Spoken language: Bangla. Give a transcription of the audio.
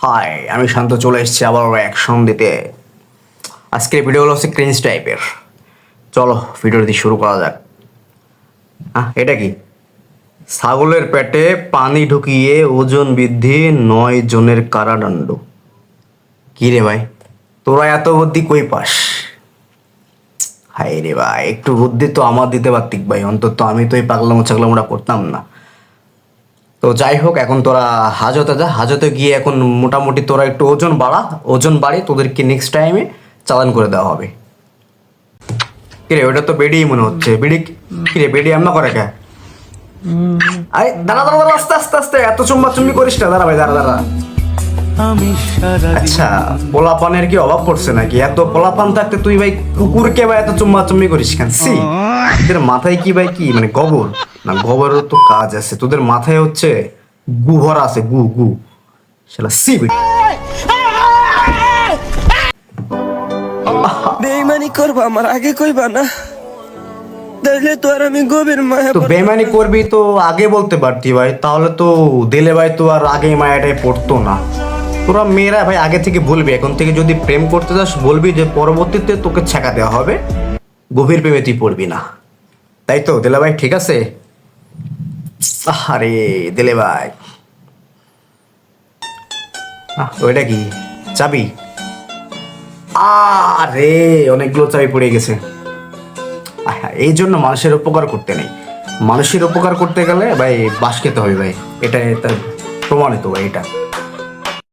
হাই আমি শান্ত চলে এসেছি আবার অ্যাকশন দিতে। আজকের ভিডিওগুলো হচ্ছে ক্রিঞ্জ টাইপের চলো ভিডিওটি শুরু করা যাক। হ্যাঁ এটা কি? ছাগলের পেটে পানি ঢুকিয়ে ওজন বৃদ্ধি নয় জনের কারাদণ্ড। কি রে ভাই? তোরা এত বুদ্ধি কই পাস? হাই রে ভাই, একটু বুদ্ধি তো আমার দিতে পারতিক ভাই। অন্তত আমি তো এই পাগলামো ছাগলামোটা করতাম না। তো যাই হোক এখন তোরা হাজতে যা। হাজতে গিয়ে এখন মোটামুটি তোরা একটু ওজন বাড়া। ওজন বাড়ি তোদেরকে নেক্সট টাইমে চালান করে দেওয়া হবে। কিরে ওটা তো বেডি মনে হচ্ছে। বেডি কিরে বেডি আমরা করে কে? আরে দাঁড়া দাঁড়া দাঁড়া আস্তে আস্তে আস্তে। এত চুম্বা চুম্বি করিস না। দাঁড়া ভাই দাঁড়া দাঁড়া। আচ্ছা পোলাপানের কি অভাব পড়ছে নাকি? এত পোলাপান থাকতে তুই ভাই কুকুরকে ভাই এত চুম্মা চুম্মি করিস কেন? সি তোদের মাথায় কি ভাই কি? মানে গোবর? না তো কাজ আছে। তোদের মাথায় হচ্ছে গু ভরা আছে গু গু। সেটা সি বেইমানি করবা আমার আগে কইবা না। তাইলে তো আর আমি গভীর মায়া তো বেমানি করবি তো আগে বলতে পারতি ভাই। তাহলে তো দিলে ভাই তো আর আগে মায়াটাই পড়তো না। তোরা মেয়েরা ভাই আগে থেকে বলবি, এখন থেকে যদি প্রেম করতে যাস বলবি যে পরবর্তীতে তোকে ছেঁকা দেওয়া হবে। গভীর প্রেমে তুই পড়বি না। তাই তো? দিলে ভাই, ঠিক আছে? আরে, দিলে ভাই। ওইটা কি? চাবি? আরে, অনেকগুলো চাবি পড়ে গেছে। এই জন্য মানুষের উপকার করতে নেই। মানুষের উপকার করতে গেলে ভাই বাস খেতে হবে ভাই। এটা তার প্রমাণিত ভাই, এটা।